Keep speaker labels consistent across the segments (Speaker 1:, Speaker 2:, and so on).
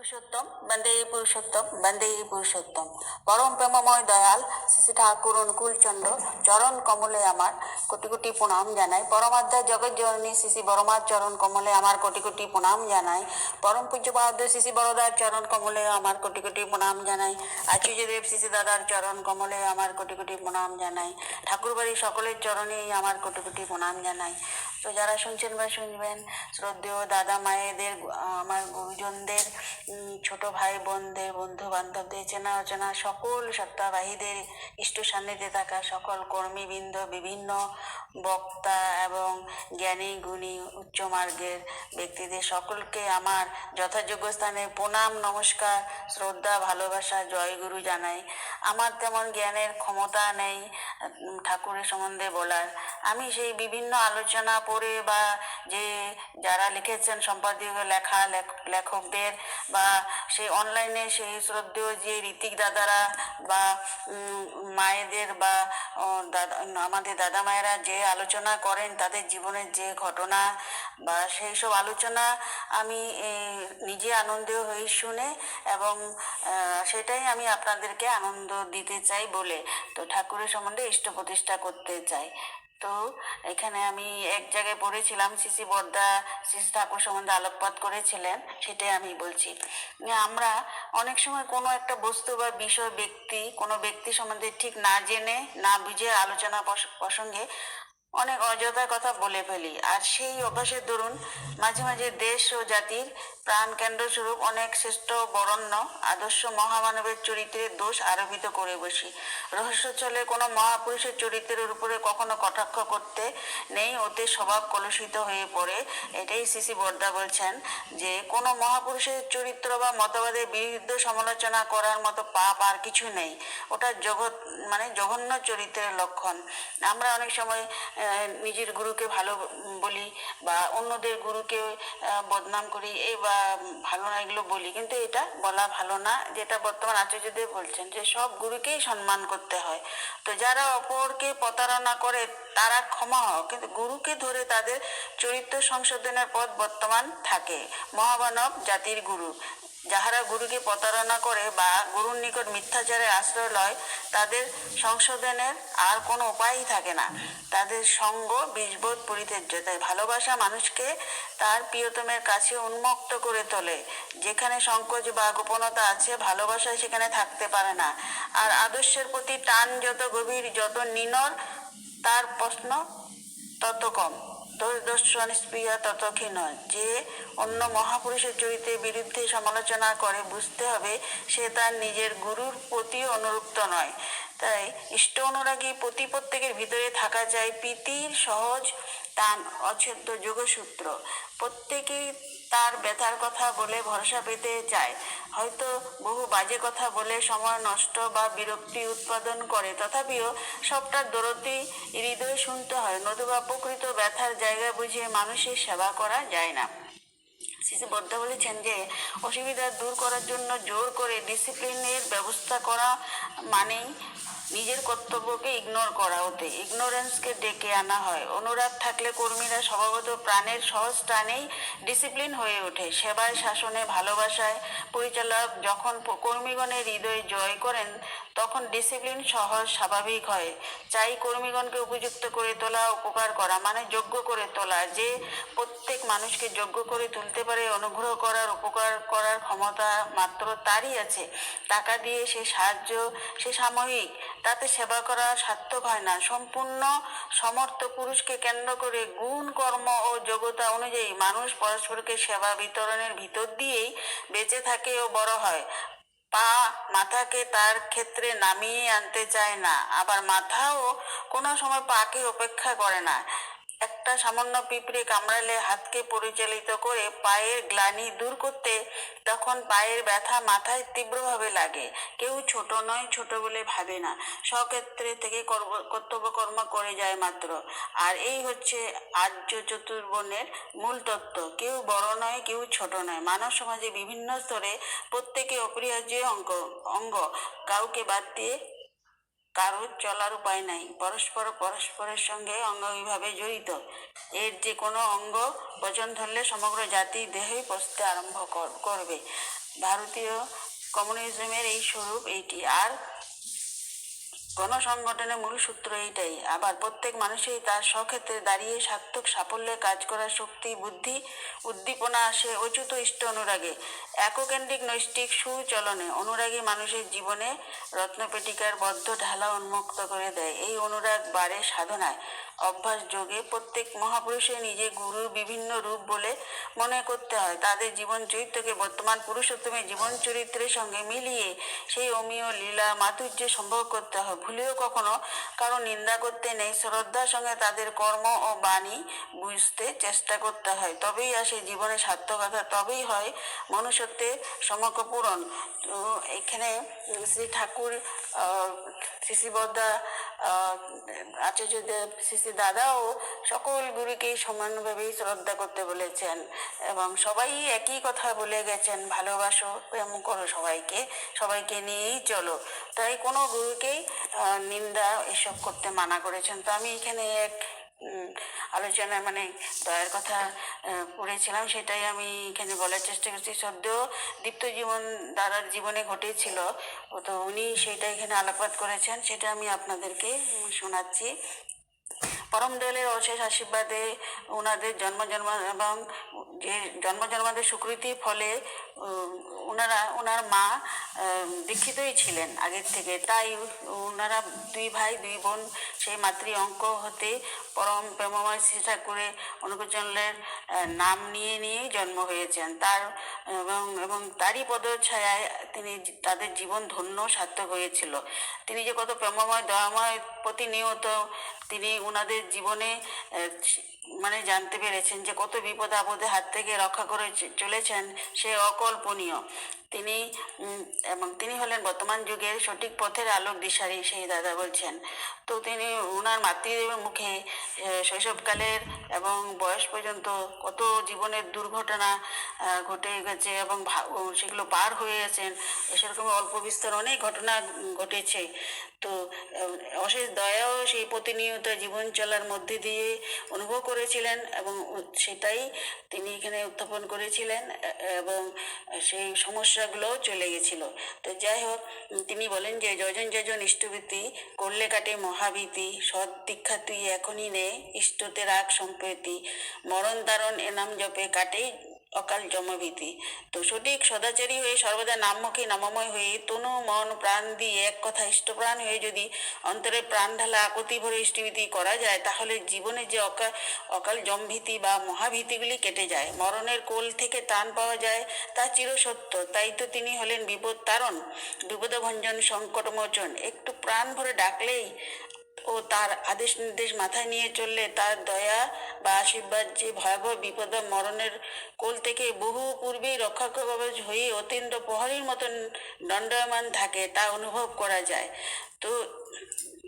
Speaker 1: পুরুষোত্তম, বন্দে পুরুষোত্তম বন্দে পুরুষোত্তম। পরম প্রেমময় দয়াল শ্রী ঠাকুর অনুকূলচন্দ্র, চরণ কমলে আমার কোটি কোটি প্রণাম জানাই। পরমাধ্যায় জগৎ জননী শ্রী বরমার চরণ কমলে আমার কোটি কোটি প্রণাম জানাই। পরম পূজ্যপাদ শ্রী বড়দার চরণ কমলে আমার কোটি কোটি প্রণাম জানাই। আচুর্যদেব শ্রী দাদার চরণ কমলে আমার কোটি কোটি প্রণাম জানাই। ঠাকুরবাড়ি সকলের চরণেই আমার কোটি কোটি প্রণাম জানাই। তো যারা শুনছেন বা শুনবেন, শ্রদ্ধেয় দাদা মায়েদের, আমার গুরুজনদের ছোট ভাই বোনদের, বন্ধু বান্ধবদের, চেনা অচেনা সকল সত্তাবাহীদের ইষ্ট সান্নিধ্যে থাকা সকল কর্মীবৃন্দ, বিভিন্ন বক্তা এবং জ্ঞানী, গুণী, উচ্চ মার্গের ব্যক্তিদের সকলকে আমার যথাযোগ্য স্থানে প্রণাম, নমস্কার, শ্রদ্ধা, ভালোবাসা জয়গুরু জানাই। আমার তেমন জ্ঞানের ক্ষমতা নেই ঠাকুরের সম্বন্ধে বলার। আমি সেই বিভিন্ন আলোচনা পড়ে বা যে যারা লিখেছেন সম্পাদকীয় লেখা, লেখ- লেখকদের বা সেই অনলাইনে সেই শ্রদ্ধেয় যে ঋতিক দাদারা বা মায়েদের বা দাদা, আমাদের দাদা মায়েরা যে আলোচনা করেন, তাদের জীবনের যে ঘটনা বা সেই সব আলোচনা আমি নিজে আনন্দ হয়ে শুনে এবং সেটাই আমি আপনাদেরকে আনন্দ দিতে চাই বলে, তো ঠাকুরের সম্বন্ধে ইষ্ট প্রতিষ্ঠা করতে চাই। তো এখানে আমি এক জায়গায় পড়েছিলাম, সিসি বর্দা, সিসি ঠাকুর সম্বন্ধে আলোকপাত করেছিলেন, সেটাই আমি বলছি। আমরা অনেক সময় কোনো একটা বস্তু বা বিষয়, ব্যক্তি, কোনো ব্যক্তি সম্বন্ধে ঠিক না জেনে, না বুঝে আলোচনা প্রসঙ্গে অনেক অযথা কথা বলে ফেলি। আর সেই অভ্যাসের দরুন মাঝে মাঝে দেশ ও জাতির প্রাণ কেন্দ্র স্বরূপ অনেক শ্রেষ্ঠ বরণ্য, আদর্শ মহামানবের চরিত্রের দোষ আরোপিত করে বসি। রহস্য চলে কোনো মহাপুরুষের চরিত্রের উপরে কখনো কটাক্ষ করতে নেই, ওতে স্বভাব কলুষিত হয়ে পড়ে। এটাই সিসি বর্দা বলছেন যে, কোনো মহাপুরুষের চরিত্র বা মতবাদের বিরুদ্ধে সমালোচনা করার মতো পাপ আর কিছু নেই। ওটা জগৎ মানে জঘন্য চরিত্রের লক্ষণ। আমরা অনেক সময় নিজের গুরুকে ভালো বলি বা অন্যদের গুরুকে বদনাম করি, এই বা ভালো না এগুলো বলি। কিন্তু এটা বলা ভালো না, যেটা বর্তমান আচার্যদেব বলছেন যে সব গুরুকেই সম্মান করতে হয়। তো যারা অপরকে প্রতারণা করে, তারা ক্ষমা হোক কিন্তু গুরুকে ধরে তাদের চরিত্র সংশোধনের পথ বর্তমান থাকে। মহামানব জাতির গুরু। যাহারা গুরুকে প্রতারণা করে বা গুরুর নিকট মিথ্যাচারের আশ্রয় লয়, তাদের সংশোধনের আর কোনো উপায়ই থাকে না। তাদের সঙ্গ বিষবোধ পরিত্যাজ্য। তাই ভালোবাসা মানুষকে তার প্রিয়তমের কাছে উন্মুক্ত করে তোলে। যেখানে সংকোচ বা গোপনতা আছে, ভালোবাসা সেখানে থাকতে পারে না। আর আদর্শের প্রতি টান যত গভীর, যত নিনর, তার প্রশ্ন তত কম। দর্শন স্প্রিয়া তত যে অন্য মহাপুরুষের চরিত্রের বিরুদ্ধে সমালোচনা করে বুঝতে হবে, সে তার নিজের গুরুর প্রতি অনুরুক্ত নয়। তাই ইষ্ট অনুরাগী প্রতি প্রত্যেকের ভিতরে থাকা যায় প্রীতির সহজ টান অচ্ছেদ্য যোগসূত্র। প্রত্যেকেই তার ব্যথার কথা বলে ভরসা পেতে চায়। হয়তো বহু বাজে কথা বলে সময় নষ্ট বা বিরক্তি উৎপাদন করে। তথাপিও সবটার দরদি হৃদয় শুনতে হয়। নতুবা প্রকৃত ব্যথার জায়গা বুঝিয়ে মানুষের সেবা করা যায় না। শিশু বদ্ধ বলেছেন যে অসুবিধা দূর করার জন্য জোর করে ডিসিপ্লিনের ব্যবস্থা করা মানেই নিজের কর্তব্যকে ইগনোর করা ওতে। ইগনোরেন্সকে ডেকে আনা হয়। অনুরাগ থাকলে কর্মীরা স্বভাবত প্রাণের সহজ টানেই ডিসিপ্লিন হয়ে ওঠে। সেবায়, শাসনে ভালোবাসায় পরিচালক যখন কর্মীগণের হৃদয় জয় করেন, তখন ডিসিপ্লিন সহজ, স্বাভাবিক হয়। চাই কর্মীগণকে উপযুক্ত করে তোলা, উপকার করা মানে যোগ্য করে তোলা। যে প্রত্যেক মানুষকে যোগ্য করে তুলতে পারে অনুগ্রহ করার, উপকার করার ক্ষমতা মাত্র তারই আছে। টাকা দিয়ে সে সাহায্য, সে সাময়িক, তাতে সেবা করা সার্থক হয় না। সম্পূর্ণ সমর্থ পুরুষকে কেন্দ্র করে গুণ, কর্ম ও যোগ্যতা অনুযায়ী মানুষ পরস্পরকে সেবা বিতরণের ভিতর দিয়েই বেঁচে থাকে ও বড় হয়। পা মাথাকে তার ক্ষেত্রে নামিয়ে আনতে চায় না, আবার মাথাও কোনো সময় পাকে উপেক্ষা করে না। একটা সামান্য পিঁপড়ে কামড়ালে হাতকে পরিচালিত করে পায়ের গ্লানি দূর করতে তখন পায়ের ব্যথা মাথায় তীব্রভাবে লাগে। কেউ ছোট নয়, ছোট বলে ভাবে না। স্বক্ষেত্রে থেকে কর্তব্য কর্ম করে যায় মাত্র। আর এই হচ্ছে আর্য চতুর্বর্ণের মূল তত্ত্ব। কেউ বড় নয়, কেউ ছোট নয়। মানব সমাজে বিভিন্ন স্তরে প্রত্যেকে অপরিহার্য অঙ্গ অঙ্গ। কাউকে বাদ দিয়ে কারোর চলার উপায় নাই। পরস্পর পরস্পরের সঙ্গে অঙ্গভাবে জড়িত। এর যে কোনো অঙ্গ বচন ধরলে সমগ্র জাতি দেহই পচতে আরম্ভ কর- করবে। ভারতীয় কমিউনিজমের এই স্বরূপ এইটি। আর গণসংগঠনের মূল সূত্র এইটাই। আবার প্রত্যেক মানুষই তার স্বক্ষেত্রে দাঁড়িয়ে সার্থক সাফল্যে কাজ করার শক্তি, বুদ্ধি, উদ্দীপনা আসে অচ্যুত ইষ্ট অনুরাগে। এককেন্দ্রিক নৈষ্টিক সুচলনে অনুরাগী মানুষের জীবনে রত্নপেটিকার বদ্ধ ঢালা উন্মুক্ত করে দেয়। এই অনুরাগ বাড়ে সাধনায়। অভ্যাস যোগে প্রত্যেক মহাপুরুষের নিজে গুরুর বিভিন্ন রূপ বলে মনে করতে হয়। তাদের জীবন চরিত্রকে বর্তমান পুরুষোত্তমের জীবন চরিত্রের সঙ্গে মিলিয়ে সেই অমীয় লীলা মাধুর্য সম্ভব করতে হয়। ভুলেও কখনো কারও নিন্দা করতে নেই। শ্রদ্ধার সঙ্গে তাদের কর্ম ও বাণী বুঝতে চেষ্টা করতে হয়। তবেই আসে জীবনে সার্থকতা তবেই হয় মনুষ্যত্বের সমগ্র পূরণ তো এখানে শ্রী ঠাকুর আহ, শ্রী শ্রী বদ্দা আহ, আচার্যদেব শ্রী দাদাও সকল গুরুকেই সমানভাবেই শ্রদ্ধা করতে বলেছেন এবং সবাই একই কথা বলে গেছেন ভালোবাসো প্রেম করো সবাইকে সবাইকে নিয়েই চলো। তাই কোনো গুরুকেই নিন্দা এসব করতে মানা করেছেন। তো আমি এখানে এক উম, আলোচনায় মানে দয়ার কথা পড়েছিলাম সেটাই আমি এখানে বলার চেষ্টা করছি। সদ্য দীপ্ত জীবন দাদার জীবনে ঘটেছিল তো উনি সেটা এখানে আলোকপাত করেছেন সেটা আমি আপনাদেরকে শোনাচ্ছি। পরম দয়ালের অশেষ আশীর্বাদে ওনাদের জন্ম জন্ম এবং যে জন্ম জন্মাদের স্বীকৃতি ফলে ওনারা, ওনার মা দীক্ষিতই ছিলেন আগের থেকে। তাই ওনারা দুই ভাই, দুই বোন, সেই মাতৃ অঙ্ক হতে পরম প্রেমময় শ্রী ঠাকুরে অনুকূচনের নাম নিয়ে নিয়েই জন্ম হয়েছেন। তার, এবং এবং তারই পদছায়ায় তিনি তাদের জীবন ধন্য সার্থক হয়েছিল। তিনি যে কত প্রেমময়, দয়াময় প্রতিনিয়ত তিনি ওনাদের জীবনে মানে জানতে পেরেছেন যে কত বিপদ আপদে হাত থেকে রক্ষা করে চলেছেন সে অকল্পনীয়। তিনি এবং তিনি হলেন বর্তমান যুগের সঠিক পথের আলোক দিশারি, সেই দাদা বলছেন। তো তিনি ওনার মাতৃদেবের মুখে শৈশবকালের এবং বয়স পর্যন্ত কত জীবনের দুর্ঘটনা ঘটে গেছে এবং সেগুলো পার হয়ে গেছেন সেরকম অল্প বিস্তর অনেক ঘটনা ঘটেছে। তো অশেষ দয়াও সেই প্রতিনিয়ত জীবন চলার মধ্যে দিয়ে অনুভব করেছিলেন এবং সেটাই তিনি এখানে উত্থাপন করেছিলেন এবং সেই সমস্যাগুলোও চলে গেছিল। তো যাই হোক, তিনি বলেন যে যজন যজন ইষ্টভীতি করলে কাটে মহাবীতি সৎ দীক্ষা তুই এখনই নে, ইষ্টতে রাগ সম্প্রীতি। মরণ দারণ এনাম জপে কাটে অকাল জমভীতি তো সঠিক সদাচারী হয়ে সর্বদা নামমুখী, নামময় হয়ে তনু মন প্রাণ দিয়ে এক কথা ইষ্টপ্রাণ হয়ে যদি অন্তরে প্রাণ ঢালা আকতি ভরে ইষ্টভীতি করা যায়, তাহলে জীবনে যে অকাল অকাল জমভীতি বা মহাভীতিগুলি কেটে যায়। মরণের কোল থেকে ত্রাণ পাওয়া যায়, তা চিরসত্য। তাই তো তিনি হলেন বিপদ তারণ, বিপদভঞ্জন, সংকটমোচন। একটু প্রাণ ভরে ডাকলেই ও তার আদেশ নির্দেশ মাথায় নিয়ে চললে তার দয়া বা আশীর্বাদ যে ভয়াবহ বিপদ মরণের কোল থেকে বহু পূর্বেই রক্ষা কবচ হয়ে অত্যন্ত প্রহরীর মতন দণ্ডায়মান থাকে তা অনুভব করা যায়। তো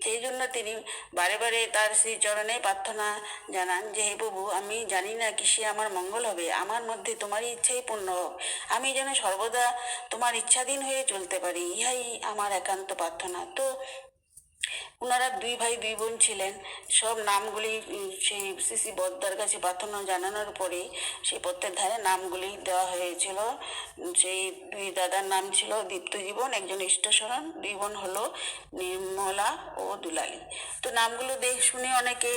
Speaker 1: সেই জন্য তিনি বারে বারে তার শ্রী চরণে প্রার্থনা জানান যে, হে প্রভু, আমি জানি না কিসে আমার মঙ্গল হবে। আমার মধ্যে তোমারই ইচ্ছাই পূর্ণ হোক। আমি যেন সর্বদা তোমার ইচ্ছাধীন হয়ে চলতে পারি। ইহাই আমার একান্ত প্রার্থনা। তো ওনারা দুই ভাই দুই বোন ছিলেন। সব নামগুলি সেই সিসি বদ্দার কাছে প্রার্থনা জানানোর পরে সেই পত্রের ধারে নামগুলি দেওয়া হয়েছিল। সেই দুই দাদার নাম ছিল দীপ্ত জীবন একজন ইষ্টশরণ দুই বোন হলো নির্মলা ও দুলালী। তো নামগুলো দেখ শুনে অনেকে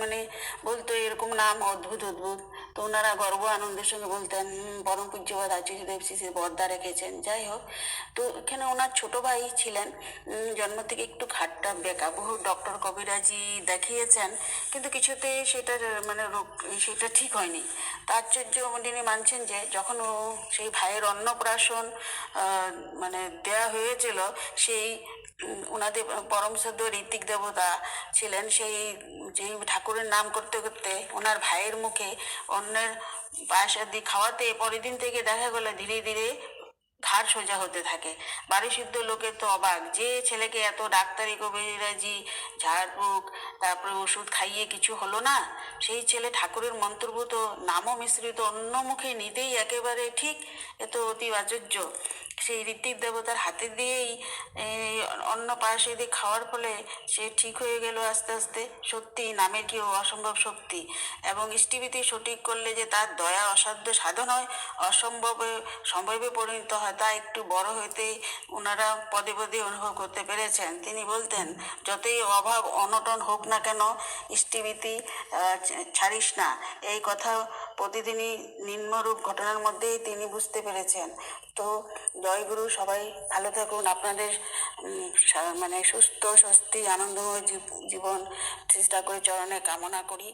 Speaker 1: মানে বলতো এরকম নাম অদ্ভুত অদ্ভুত। তো ওনারা গর্ব আনন্দের সঙ্গে বলতেন "হুম, পরম পূজ্যবাদ আচার্যদেব শ্রী শ্রী বর্দা রেখেছেন। যাই হোক তো এখানে ওনার ছোট ভাই ছিলেন জন্ম থেকে একটু খাট্টা বেকা বহু ডক্টর কবিরাজি দেখিয়েছেন, কিন্তু কিছুতেই সেটার মানে রোগ, সেটা ঠিক হয়নি। তা আশ্চর্য তিনি মানছেন যে, যখন ও সেই ভাইয়ের অন্নপ্রাশন মানে দেয়া হয়েছিল, সেই ওনাদের পরম সদ্য ঋত্বিক দেবতা ছিলেন, সেই যে ঠাকুরের নাম করতে করতে ওনার ভাইয়ের মুখে অন্যের পায়াসাদি খাওয়াতে পরের দিন থেকে দেখা গেল, ধীরে ধীরে ঘাড় সোজা হতে থাকে। বাড়ি সিদ্ধ লোকের তো অবাক। যে ছেলেকে এত ডাক্তারি কবিরাজি ঝাড়ফুঁক, তারপরে ওষুধ খাইয়ে কিছু হলো না, সেই ছেলে ঠাকুরের মন্ত্রভূত নামও মিশ্রিত অন্য মুখে নিতেই একেবারে ঠিক এত অতি আশ্চর্য সেই ঋত্বিক দেবতার হাতে দিয়েই অন্য পায়েসে দিয়ে খাওয়ার ফলে সে ঠিক হয়ে গেল আস্তে আস্তে। সত্যি, নামের কি অসম্ভব শক্তি। এবং ইষ্টিভীতি সঠিক করলে যে তার দয়া অসাধ্য সাধন হয়, অসম্ভবে, সম্ভবে পরিণত হয়, তা একটু বড় হইতেই ওনারা পদে পদে অনুভব করতে পেরেছেন। তিনি বলতেন, যতই অভাব অনটন হোক না কেন ইষ্টিভীতি ছাড়িস না। এই কথা প্রতিদিনই নিম্নরূপ ঘটনার মধ্যেই তিনি বুঝতে পেরেছেন। তো জয়গুরু সবাই ভালো থাকুন। আপনাদের মানে সুস্থ, স্বস্তি, আনন্দময় জীবন, চেষ্টা করে চরণে কামনা করি।